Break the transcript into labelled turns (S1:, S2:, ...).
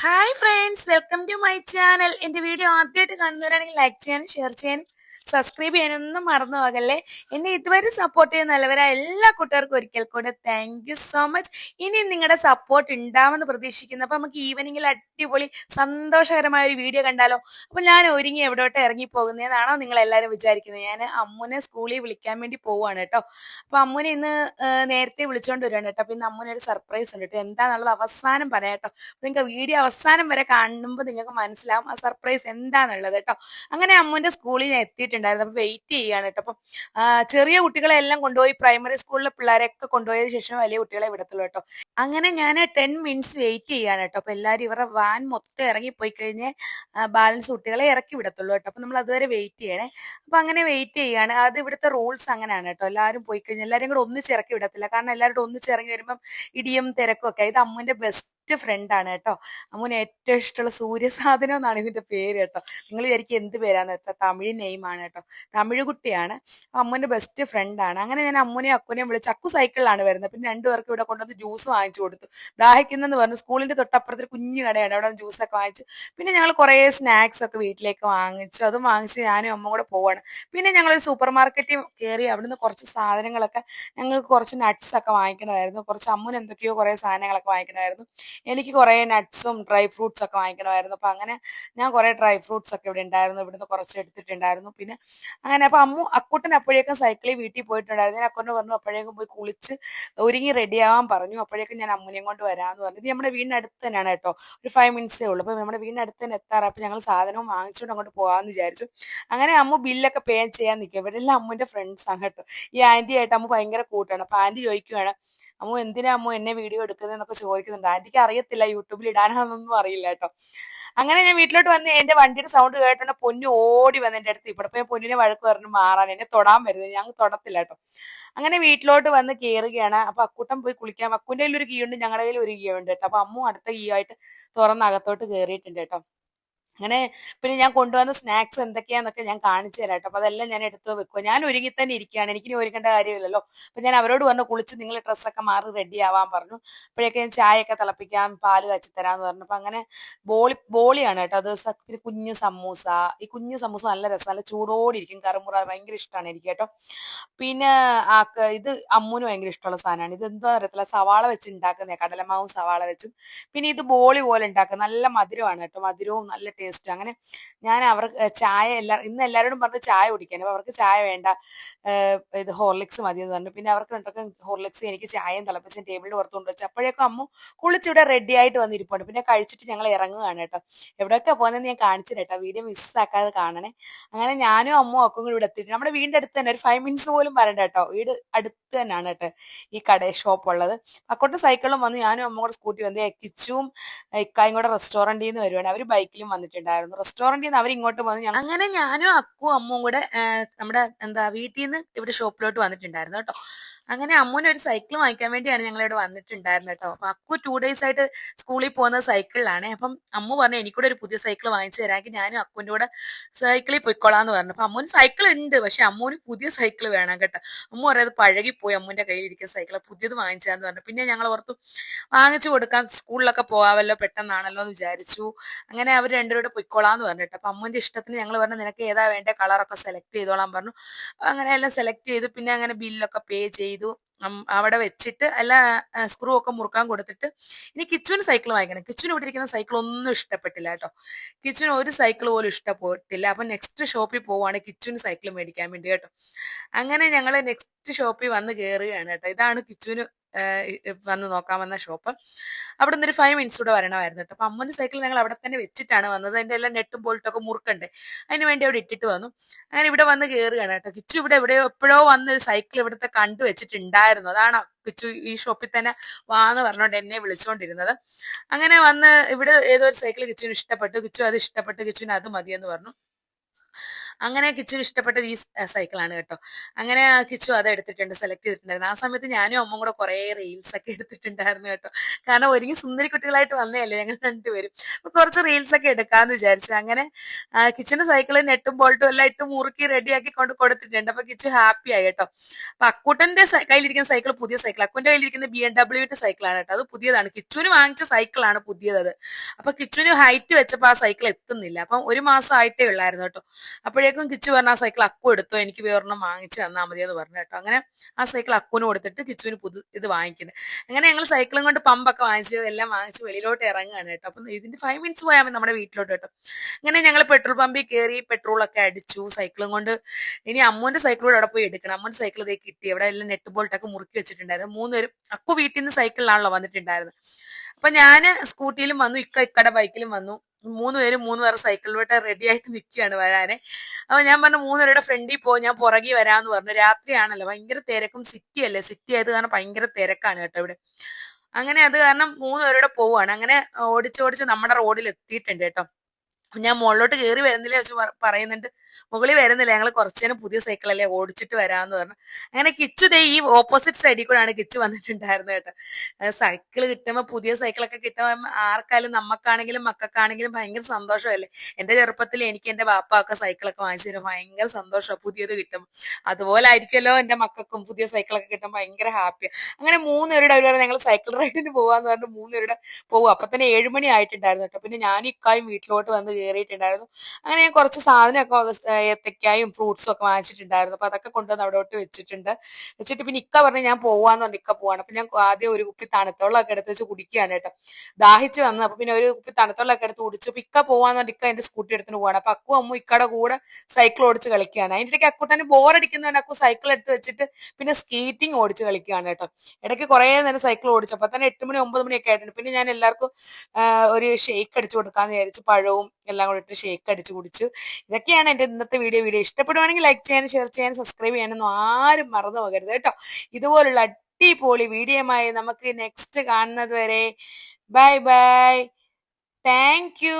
S1: Hi friends welcome to my channel എന്റെ video ആദ്യമായിട്ട് കാണുന്നവരാണെങ്കിൽ ലൈക്ക് ചെയ്യാനും ഷെയർ ചെയ്യാനും സബ്സ്ക്രൈബ് ചെയ്യാനൊന്നും മറന്നു പോകല്ലേ? എന്നെ ഇതുവരെ സപ്പോർട്ട് ചെയ്യുന്ന നല്ലവരായ എല്ലാ കൂട്ടുകാർക്കും ഒരിക്കൽ കൂടെ താങ്ക് യു സോ മച്ച് ഇനി നിങ്ങളുടെ സപ്പോർട്ട് ഉണ്ടാവുമെന്ന് പ്രതീക്ഷിക്കുന്നു. അപ്പൊ നമുക്ക് ഈവനിങ്ങിൽ അടിപൊളി സന്തോഷകരമായ ഒരു വീഡിയോ കണ്ടാലോ? അപ്പൊ ഞാൻ ഒരുങ്ങി എവിടോട്ട് ഇറങ്ങി പോകുന്നതെന്നാണോ നിങ്ങൾ എല്ലാവരും വിചാരിക്കുന്നത്. ഞാൻ അമ്മുനെ സ്കൂളിൽ വിളിക്കാൻ വേണ്ടി പോവാണ് കേട്ടോ. അപ്പൊ അമ്മുനെ ഇന്ന് നേരത്തെ വിളിച്ചോണ്ട് വരുവാണ് കേട്ടോ. അപ്പം ഇന്ന് അമ്മുനെ ഒരു സർപ്രൈസ് ഉണ്ട് കേട്ടോ. എന്താണെന്നുള്ളത് അവസാനം പറയാം കേട്ടോ. നിങ്ങൾക്ക് വീഡിയോ അവസാനം വരെ കാണുമ്പോൾ നിങ്ങൾക്ക് മനസ്സിലാവും ആ സർപ്രൈസ് എന്താണെന്നുള്ളത് കേട്ടോ. അങ്ങനെ അമ്മുന്റെ സ്കൂളിൽ ഞാൻ എത്തിയിട്ടുണ്ടായിരുന്നു അപ്പൊ വെയിറ്റ് ചെയ്യാണ് കേട്ടോ അപ്പം ചെറിയ കുട്ടികളെ എല്ലാം കൊണ്ടുപോയി പ്രൈമറി സ്കൂളിലെ പിള്ളേരെയൊക്കെ കൊണ്ടുപോയതിനു ശേഷം വലിയ കുട്ടികളെ വിടത്തുള്ളൂ കേട്ടോ അങ്ങനെ ഞാൻ ടെൻ മിനിറ്റ്സ് വെയിറ്റ് ചെയ്യാണ് കേട്ടോ അപ്പൊ എല്ലാവരും ഇവരുടെ വാൻ മൊത്തം ഇറങ്ങി പോയി കഴിഞ്ഞ് ബാലൻസ് കുട്ടികളെ ഇറക്കി വിടത്തുള്ളൂ കേട്ടോ അപ്പൊ നമ്മൾ അതുവരെ വെയിറ്റ് ചെയ്യണേ. അപ്പൊ അങ്ങനെ വെയിറ്റ് ചെയ്യാണ്. അത് ഇവിടുത്തെ റൂൾസ് അങ്ങനെയാണ് കേട്ടോ എല്ലാവരും പോയി കഴിഞ്ഞാൽ എല്ലാവരും കൂടെ ഒന്നിച്ചിറക്കി വിടത്തില്ല. കാരണം എല്ലാവരും ഒന്നിച്ചിറങ്ങി വരുമ്പം ഇടിയും തിരക്കും ഒക്കെ. ഇത് അമ്മുന്റെ ബെസ്റ്റ് ഫ്രണ്ട് ആണ് കേട്ടോ. അമ്മൂന് ഏറ്റവും ഇഷ്ടമുള്ള സൂര്യസാധനം എന്നാണ് ഇതിന്റെ പേര് കേട്ടോ. നിങ്ങൾ വിചാരിക്കും എന്ത് പേരാന്ന് കേട്ടോ തമിഴ് നെയ്മാണ് കേട്ടോ. തമിഴ് കുട്ടിയാണ്. അമ്മുന്റെ ബെസ്റ്റ് ഫ്രണ്ട് ആണ്. അങ്ങനെ ഞാൻ അമ്മുനെയും അക്കുനെയും വിളിച്ച് അക്കു സൈക്കിളിലാണ് വരുന്നത്. പിന്നെ രണ്ടുപേർക്ക് ഇവിടെ കൊണ്ടുവന്ന് ജ്യൂസ് വാങ്ങിച്ചു കൊടുത്തു. ദാഹിക്കുന്നെന്ന് പറഞ്ഞു. സ്കൂളിന്റെ തൊട്ടപ്പുറത്ത് ഒരു കുഞ്ഞു കടയാണ് അവിടെ ജ്യൂസൊക്കെ വാങ്ങിച്ചു. പിന്നെ ഞങ്ങൾ കുറേ സ്നാക്സ് ഒക്കെ വീട്ടിലേക്ക് വാങ്ങിച്ചു. അതും വാങ്ങിച്ച് ഞാനും അമ്മ കൂടെ പോവാണ്. പിന്നെ ഞങ്ങൾ സൂപ്പർ മാർക്കറ്റിൽ കയറി അവിടുന്ന് കുറച്ച് സാധനങ്ങളൊക്കെ ഞങ്ങൾക്ക് കുറച്ച് നട്ട്സ് ഒക്കെ വാങ്ങിക്കണമായിരുന്നു. കുറച്ച് അമ്മൂന് എന്തൊക്കെയോ കുറേ സാധനങ്ങളൊക്കെ വാങ്ങിക്കണമായിരുന്നു. എനിക്ക് കുറേ നട്ട്സും ഡ്രൈ ഫ്രൂട്ട്സ് ഒക്കെ വാങ്ങിക്കണമായിരുന്നു. അപ്പൊ അങ്ങനെ ഞാൻ കുറേ ഡ്രൈ ഫ്രൂട്ട്സ് ഒക്കെ ഇവിടെ ഉണ്ടായിരുന്നു ഇവിടുന്ന് കുറച്ച് എടുത്തിട്ടുണ്ടായിരുന്നു. പിന്നെ അങ്ങനെ അപ്പൊ അമ്മു അക്കുട്ടൻ അപ്പോഴേക്കും സൈക്കിളിൽ വീട്ടിൽ പോയിട്ടുണ്ടായിരുന്നു. ഞാൻ അക്കുട്ടൻ പറഞ്ഞു അപ്പോഴേക്കും പോയി കുളിച്ച് ഒരുങ്ങി റെഡിയാവാൻ പറഞ്ഞു. അപ്പോഴേക്കും ഞാൻ അമ്മുനെയും കൊണ്ട് വരാമെന്ന് പറഞ്ഞു. ഇത് നമ്മുടെ വീടിനടുത്ത് തന്നെയാണ് കേട്ടോ. ഒരു ഫൈവ് മിനിറ്റ്സേ ഉള്ളൂ. അപ്പൊ നമ്മുടെ വീടിനടുത്ത് തന്നെ എത്താറ്. അപ്പൊ ഞങ്ങൾ സാധനവും വാങ്ങിച്ചുകൊണ്ട് അങ്ങോട്ട് പോകാമെന്ന് വിചാരിച്ചു. അങ്ങനെ അമ്മു ബില്ലൊക്കെ പേ ചെയ്യാൻ നിൽക്കും ഇവരെല്ലാം അമ്മുന്റെ ഫ്രണ്ട്സാണ് കേട്ടോ. ഈ ആന്റി ആയിട്ട് അമ്മു ഭയങ്കര കൂട്ടാണ്. അപ്പൊ ആന്റി ചോദിക്കുവാണ് അമ്മു എന്തിനാ അമ്മു എന്നെ വീഡിയോ എടുക്കുന്നതെന്നൊക്കെ ചോദിക്കുന്നുണ്ട്. ആന്റിക്ക് അറിയത്തില്ല യൂട്യൂബിൽ ഇടാനാണെന്നൊന്നും അറിയില്ല കേട്ടോ. അങ്ങനെ ഞാൻ വീട്ടിലോട്ട് വന്ന് എന്റെ വണ്ടിയുടെ സൗണ്ട് കേട്ടോണ്ട് പൊന്നു ഓടി വന്ന് എന്റെ അടുത്ത് ഇവിടെ പോയി പൊന്നിനെ വഴക്ക് പറഞ്ഞു മാറാൻ എന്നെ തൊടാൻ വരുന്നത്. ഞാൻ തൊടത്തില്ല കേട്ടോ. അങ്ങനെ വീട്ടിലോട്ട് വന്ന് കയറുകയാണ് അപ്പൊ അക്കൂട്ടം പോയി കുളിക്കാൻ അക്കൂന്റെ കയ്യിൽ ഒരു കീ ഉണ്ട് ഞങ്ങളുടെ കയ്യിൽ ഒരു കീ ഉണ്ട് കേട്ടോ. അപ്പൊ അമ്മു അടുത്ത കീ ആയിട്ട് തുറന്ന് അകത്തോട്ട് കയറിയിട്ടുണ്ട് കേട്ടോ. അങ്ങനെ പിന്നെ ഞാൻ കൊണ്ടുവന്ന സ്നാക്സ് എന്തൊക്കെയാന്നൊക്കെ ഞാൻ കാണിച്ചു തരാം കേട്ടോ. അപ്പൊ അതെല്ലാം ഞാൻ എടുത്ത് വെക്കുക ഞാൻ ഒരുങ്ങി തന്നെ ഇരിക്കുകയാണ്. എനിക്കിനി ഒരുങ്ങേണ്ട കാര്യമില്ലല്ലോ. അപ്പൊ ഞാൻ അവരോട് പറഞ്ഞു കുളിച്ച് നിങ്ങൾ ഡ്രസ്സൊക്കെ മാറി റെഡി ആവാൻ പറഞ്ഞു. അപ്പോഴേക്കും ഞാൻ ചായയൊക്കെ തിളപ്പിക്കാൻ പാൽ കാച്ചി തരാന്ന് പറഞ്ഞു. അപ്പൊ അങ്ങനെ ബോളി ബോളിയാണ് കേട്ടോ. അത് പിന്നെ കുഞ്ഞു സമൂസ. ഈ കുഞ്ഞ് സമൂസ നല്ല രസം നല്ല ചൂടോടെ ഇരിക്കും. കറുമുറ ഭയങ്കര ഇഷ്ടമാണ് എനിക്ക് കേട്ടോ. പിന്നെ ആ ഇത് അമ്മുന് ഭയങ്കര ഇഷ്ടമുള്ള സാധനമാണ്. ഇത് എന്താ അറിയത്തില്ല. സവാള വെച്ച് ഉണ്ടാക്കുന്ന കടലമാവും സവാള വെച്ചും. പിന്നെ ഇത് ബോളി പോലെ ഉണ്ടാക്കുക നല്ല മധുരമാണ് കേട്ടോ. മധുരവും നല്ല ടേസ്റ്റ് അങ്ങനെ ഞാൻ അവർക്ക് ചായ എല്ലാ ഇന്ന് എല്ലാവരോടും പറഞ്ഞ് ചായ കുടിക്കാൻ. അപ്പൊ അവർക്ക് ചായ വേണ്ട. ഇത് ഹോർലിക്സ് മതി എന്ന് പറഞ്ഞു. പിന്നെ അവർക്ക് രണ്ടൊക്കെ ഹോർലിക്സ് എനിക്ക് ചായയും തിളപ്പിച്ച് ടേബിളിൽ പുറത്തുകൊണ്ട് വെച്ചു. അപ്പോഴേക്കും അമ്മു കുളിച്ചിവിടെ റെഡി ആയിട്ട് വന്നിരിപ്പുണ്ട്. പിന്നെ കഴിച്ചിട്ട് ഞങ്ങൾ ഇറങ്ങുകയാണ് കേട്ടോ. എവിടെയൊക്കെ പോകുന്നതെന്ന് ഞാൻ കാണിച്ചു കേട്ടോ. വീഡിയോ മിസ്സാക്കാതെ കാണണേ. അങ്ങനെ ഞാനും അമ്മും ഒക്കെ കൂടി ഇവിടെ എത്തിയിട്ട് നമ്മുടെ വീടിന്റെ അടുത്ത് തന്നെ ഒരു ഫൈവ് മിനിറ്റ്സ് പോലും വരണ്ട കേട്ടോ. വീട് അടുത്ത് തന്നെയാണ് കേട്ടോ ഈ കട ഷോപ്പ് ഉള്ളത്. അക്കോട്ട് സൈക്കിളും വന്ന് ഞാനും അമ്മ കൂടെ സ്കൂട്ടി വന്ന് എക്കിച്ചും ഇക്കായും കൂടെ റെസ്റ്റോറന്റിൽ നിന്ന് വരുവാണ്. അവർ ബൈക്കിലും വന്നിട്ടുണ്ടായിരുന്നു റെസ്റ്റോറന്റിൽ നിന്ന് അവർ ഇങ്ങോട്ട് വന്ന് ഞങ്ങ- അങ്ങനെ ഞാനും അക്കും അമ്മും കൂടെ നമ്മുടെ എന്താ വീട്ടിൽ നിന്ന് ഇവിടെ ഷോപ്പിലോട്ട് വന്നിട്ടുണ്ടായിരുന്നു കേട്ടോ. അങ്ങനെ അമ്മൂന് ഒരു സൈക്കിൾ വാങ്ങിക്കാൻ വേണ്ടിയാണ് ഞങ്ങൾ ഇവിടെ വന്നിട്ടുണ്ടായിരുന്നത് കേട്ടോ. അപ്പൊ അക്കു ടു ഡേയ്സ് ആയിട്ട് സ്കൂളിൽ പോകുന്ന സൈക്കിളിലാണ് അപ്പം അമ്മു പറഞ്ഞു എനിക്കൂടെ ഒരു പുതിയ സൈക്കിൾ വാങ്ങിച്ചു തരാമെങ്കിൽ ഞാനും അക്കുവിന്റെ കൂടെ സൈക്കിളിൽ പൊയ്ക്കോളാന്ന് പറഞ്ഞു. അപ്പൊ അമ്മൂന് സൈക്കിൾ ഉണ്ട് പക്ഷെ അമ്മൂന് പുതിയ സൈക്കിൾ വേണം കേട്ടോ. അമ്മു പറയുന്നത് പഴകിപ്പോയി കയ്യിൽ കയ്യിലിരിക്കുന്ന സൈക്കിൾ പുതിയത് വാങ്ങിച്ചാന്ന് പറഞ്ഞു. പിന്നെ ഞങ്ങൾ ഓർത്തു വാങ്ങിച്ചു കൊടുക്കാൻ സ്കൂളിലൊക്കെ പോകാമല്ലോ പെട്ടെന്നാണല്ലോ എന്ന് വിചാരിച്ചു. അങ്ങനെ അവർ രണ്ടുപേരുടെ പൊയ്ക്കോളാന്ന് പറഞ്ഞു കേട്ടോ അപ്പൊ അമ്മൂന്റെ ഇഷ്ടത്തിന് ഞങ്ങൾ പറഞ്ഞു നിനക്ക് ഏതാ വേണ്ട കളറൊക്കെ സെലക്ട് ചെയ്തോളാൻ പറഞ്ഞു. അങ്ങനെ എല്ലാം സെലക്ട് ചെയ്തു പിന്നെ അങ്ങനെ ബില്ലൊക്കെ പേ ചെയ്തു. ഉം, അവിടെ വെച്ചിട്ട് അല്ല സ്ക്രൂ ഒക്കെ മുറുക്കാൻ കൊടുത്തിട്ട് ഇനി കിച്ചുവിന് സൈക്കിൾ വാങ്ങിക്കണം. കിച്ചുവിന് ഇവിടെ സൈക്കിൾ ഒന്നും ഇഷ്ടപ്പെട്ടില്ല കേട്ടോ. കിച്ചുവിന് ഒരു സൈക്കിൾ പോലും ഇഷ്ടപ്പെട്ടില്ല. അപ്പൊ നെക്സ്റ്റ് ഷോപ്പിൽ പോവാണ് കിച്ചുവിന് സൈക്കിൾ മേടിക്കാൻ വേണ്ടി കേട്ടോ. അങ്ങനെ ഞങ്ങൾ നെക്സ്റ്റ് ഷോപ്പിൽ വന്ന് കയറുകയാണ് കേട്ടോ. ഇതാണ് കിച്ചുവിന് വന്ന് നോക്കാൻ വന്ന ഷോപ്പ് അവിടെ നിന്നൊരു ഫൈവ് മിനിറ്റ്സ് കൂടെ വരണമായിരുന്നു കേട്ടോ അപ്പൊ അമ്മന്റെ സൈക്കിൾ ഞങ്ങൾ അവിടെ തന്നെ വെച്ചിട്ടാണ് വന്നത്. അതിന്റെ എല്ലാം നെട്ടും ബോൾട്ടൊക്കെ മുറുക്കണ്ടേ. അതിന് വേണ്ടി അവിടെ ഇട്ടിട്ട് വന്നു. അങ്ങനെ ഇവിടെ വന്ന് കയറുകയാണ് കേട്ടോ കിച്ചു ഇവിടെ എവിടെയോ എപ്പോഴോ വന്നൊരു സൈക്കിൾ ഇവിടുത്തെ കണ്ടു വെച്ചിട്ടുണ്ടായിരുന്നു. അതാണ് കിച്ചു ഈ ഷോപ്പിൽ തന്നെ വാന്ന് പറഞ്ഞോണ്ട് എന്നെ വിളിച്ചുകൊണ്ടിരുന്നത് അങ്ങനെ വന്ന് ഇവിടെ ഏതോ ഒരു സൈക്കിൾ കിച്ചുവിന് ഇഷ്ടപ്പെട്ടു. കിച്ചു അത് ഇഷ്ടപ്പെട്ടു. കിച്ചുവിന് അത് മതിയെന്ന് പറഞ്ഞു. അങ്ങനെ കിച്ചു ഇഷ്ടപ്പെട്ടത് ഈ സൈക്കിളാണ് കേട്ടോ. അങ്ങനെ കിച്ചു അത് എടുത്തിട്ടുണ്ട് സെലക്ട് ചെയ്തിട്ടുണ്ടായിരുന്നു. ആ സമയത്ത് ഞാനും അമ്മ കൂടെ കുറേ റീൽസ് ഒക്കെ എടുത്തിട്ടുണ്ടായിരുന്നു കേട്ടോ. കാരണം ഒരുങ്ങി സുന്ദരി കുട്ടികളായിട്ട് വന്നതല്ലേ ഞങ്ങൾ രണ്ടുപേരും. അപ്പൊ കുറച്ച് റീൽസ് ഒക്കെ എടുക്കാന്ന് വിചാരിച്ചു. അങ്ങനെ കിച്ചന്റെ സൈക്കിൾ നെട്ടും ബോൾട്ടും എല്ലാം ഇട്ട് മുറുക്കി റെഡിയാക്കി കൊണ്ട് കൊടുത്തിട്ടുണ്ട്. അപ്പൊ കിച്ചു ഹാപ്പി ആയി കേട്ടോ. അപ്പൊ അക്കൂട്ടന്റെ കയ്യിലിരിക്കുന്ന സൈക്കിൾ പുതിയ സൈക്കിൾ അക്കൂന്റെ കയ്യിലിരിക്കുന്ന ബി എം ഡബ്ല്യുവിന്റെ സൈക്കിളാണ് കേട്ടോ. അത് പുതിയതാണ്. കിച്ചുവിന് വാങ്ങിച്ച സൈക്കിളാണ് പുതിയത് അപ്പൊ കിച്ചുവിന് ഹൈറ്റ് വെച്ചപ്പോ ആ സൈക്കിൾ എത്തുന്നില്ല. അപ്പം ഒരു മാസം ആയിട്ടേ ഉള്ളായിരുന്നു കേട്ടോ. അപ്പോഴേക്കും കിച്ചു പറഞ്ഞ ആ സൈക്കിൾ അക്കു എടുത്തു എനിക്ക് വേറൊരെണ്ണം വാങ്ങിച്ചു തന്നാൽ മതി എന്ന് പറഞ്ഞു കേട്ടോ. അങ്ങനെ ആ സൈക്കിൾ അക്കുവിന് കൊടുത്തിട്ട് കിച്ചുവിന് പുതു ഇത് വാങ്ങിക്കുന്നത് അങ്ങനെ ഞങ്ങൾ സൈക്കിളും കൊണ്ട് പമ്പൊക്കെ വാങ്ങിച്ചു എല്ലാം വാങ്ങിച്ച് വെളിയിലോട്ട് ഇറങ്ങുകയാണ് കേട്ടോ. അപ്പം ഇതിന്റെ ഫൈവ് മിനിറ്റ്സ് പോയാൽ മതി നമ്മുടെ വീട്ടിലോട്ട് കേട്ടോ. അങ്ങനെ ഞങ്ങൾ പെട്രോൾ പമ്പിൽ കയറി പെട്രോളൊക്കെ അടിച്ചു സൈക്കിളും കൊണ്ട് ഇനി അമ്മൂന്റെ സൈക്കിളോട് അവിടെ പോയി എടുക്കണം. അമ്മൂന്റെ സൈക്കിൾ ഇതേ കിട്ടി. അവിടെ എല്ലാം നെറ്റ് ബോൾട്ടൊക്കെ മുറുക്കി വെച്ചിട്ടുണ്ടായിരുന്നു. മൂന്നുപേരും അക്കു വീട്ടിൽ നിന്ന് സൈക്കിളിലാണല്ലോ വന്നിട്ടുണ്ടായിരുന്നത് അപ്പൊ ഞാൻ സ്കൂട്ടിയിലും വന്നു ഇക്ക ഇക്കടെ ബൈക്കിലും വന്നു. മൂന്ന് പേര് മൂന്ന് പേർ സൈക്കിളിലോട്ട് റെഡി ആയിട്ട് നിൽക്കുകയാണ് വരാനെ. അപ്പൊ ഞാൻ പറഞ്ഞു മൂന്നുപേരുടെ ഫ്രണ്ടിൽ പോ ഞാൻ പുറകി വരാന്ന് പറഞ്ഞു. രാത്രിയാണല്ലോ ഭയങ്കര തിരക്കും. സിറ്റി അല്ലേ? സിറ്റി ആയത് കാരണം ഭയങ്കര തിരക്കാണ് കേട്ടോ ഇവിടെ. അങ്ങനെ അത് കാരണം മൂന്ന് പേരുടെ പോവാണ്. അങ്ങനെ ഓടിച്ചോടിച്ച് നമ്മുടെ റോഡിൽ എത്തിയിട്ടുണ്ട് കേട്ടോ. ഞാൻ മുകളിലോട്ട് കയറി വരുന്നില്ല വെച്ച് പറ- പറയുന്നുണ്ട് മുകളിൽ വരുന്നില്ല ഞങ്ങൾ കുറച്ചു നേരം പുതിയ സൈക്കിളല്ലേ ഓടിച്ചിട്ട് വരാമെന്ന് പറഞ്ഞു. അങ്ങനെ കിച്ചു ദേ ഈ ഓപ്പോസിറ്റ് സൈഡിൽ കൂടെയാണ് കിച്ചു വന്നിട്ടുണ്ടായിരുന്നത് കേട്ടോ. സൈക്കിൾ കിട്ടുമ്പോൾ പുതിയ സൈക്കിളൊക്കെ കിട്ടുമ്പോൾ ആർക്കായാലും നമുക്കാണെങ്കിലും മക്കൾക്കാണെങ്കിലും ഭയങ്കര സന്തോഷമല്ലേ? എന്റെ ചെറുപ്പത്തിൽ എനിക്ക് എന്റെ ബാപ്പ സൈക്കിളൊക്കെ വാങ്ങിച്ചു തരും ഭയങ്കര സന്തോഷമാണ് പുതിയത് കിട്ടും അതുപോലെ ആയിരിക്കുമല്ലോ എന്റെ മക്കൾക്കും പുതിയ സൈക്കിളൊക്കെ കിട്ടുമ്പോൾ ഭയങ്കര ഹാപ്പിയാണ് അങ്ങനെ മൂന്നുപേരുടെ അവർ ഞങ്ങൾ സൈക്കിൾ റൈഡിന് പോവാന്ന് പറഞ്ഞു മൂന്നുപേരുടെ പോകും അപ്പൊ തന്നെ ഏഴുമണി ആയിട്ടുണ്ടായിരുന്നു കേട്ടോ. പിന്നെ ഞാൻ ഇക്കായും വീട്ടിലോട്ട് വന്ന് കയറിയിട്ടുണ്ടായിരുന്നു. അങ്ങനെ ഞാൻ കുറച്ച് സാധനമൊക്കെ ഏത്തക്കായും ഫ്രൂട്ട്സും ഒക്കെ വാങ്ങിച്ചിട്ടുണ്ടായിരുന്നു. അപ്പൊ അതൊക്കെ കൊണ്ടുവന്ന് അവിടോട്ട് വെച്ചിട്ടുണ്ട്. വെച്ചിട്ട് പിന്നെ ഇക്ക പറഞ്ഞു ഞാൻ പോവാന്ന് പറഞ്ഞു ഇക്ക പോവാണ്. അപ്പൊ ഞാൻ ആദ്യം ഒരു കുപ്പി തണുത്തോളൊക്കെ എടുത്ത് വെച്ച് കുടിക്കുകയാണ് കേട്ടോ. ദാഹിച്ച് വന്ന് അപ്പൊ പിന്നെ ഒരു കുപ്പി തണുത്തോളൊക്കെ എടുത്ത് കുടിച്ചു ഇക്ക പോവാന്ന് പറഞ്ഞു ഇക്ക എന്റെ സ്കൂട്ടി എടുത്തിട്ട് പോവാണ്. അപ്പൊ അക്കു അമ്മ ഇക്കടെ കൂടെ സൈക്കിൾ ഓടിച്ച് കളിക്കുകയാണ്. അതിന്റെ ഇടയ്ക്ക് അക്കുട്ടന് ബോറടിക്കുന്നതുകൊണ്ട് അക്കു സൈക്കിൾ എടുത്ത് വെച്ചിട്ട് പിന്നെ സ്കേറ്റിംഗ് ഓടിച്ച് കളിക്കുകയാണ് കേട്ടോ. ഇടയ്ക്ക് കുറെ നേരം സൈക്കിൾ ഓടിച്ചു. അപ്പൊ തന്നെ എട്ട് മണി ഒമ്പത് മണിയൊക്കെ ആയിട്ടുണ്ട്. പിന്നെ ഞാൻ എല്ലാവർക്കും ഒരു ഷേക്ക് അടിച്ചു കൊടുക്കാന്ന് വിചാരിച്ചു പഴവും എല്ലാം കൂടി ഇട്ട് ഷേക്ക് അടിച്ച് കുടിച്ചു. ഇതൊക്കെയാണ് എന്റെ ഇന്നത്തെ വീഡിയോ വീഡിയോ ഇഷ്ടപ്പെടുവാണെങ്കിൽ ലൈക്ക് ചെയ്യാനും ഷെയർ ചെയ്യാനും സബ്സ്ക്രൈബ് ചെയ്യാനൊന്നും ആരും മറന്നു പോകരുത് കേട്ടോ. ഇതുപോലുള്ള അടിപൊളി വീഡിയോയുമായി നമുക്ക് നെക്സ്റ്റ് കാണുന്നത് വരെ. Bye bye thank you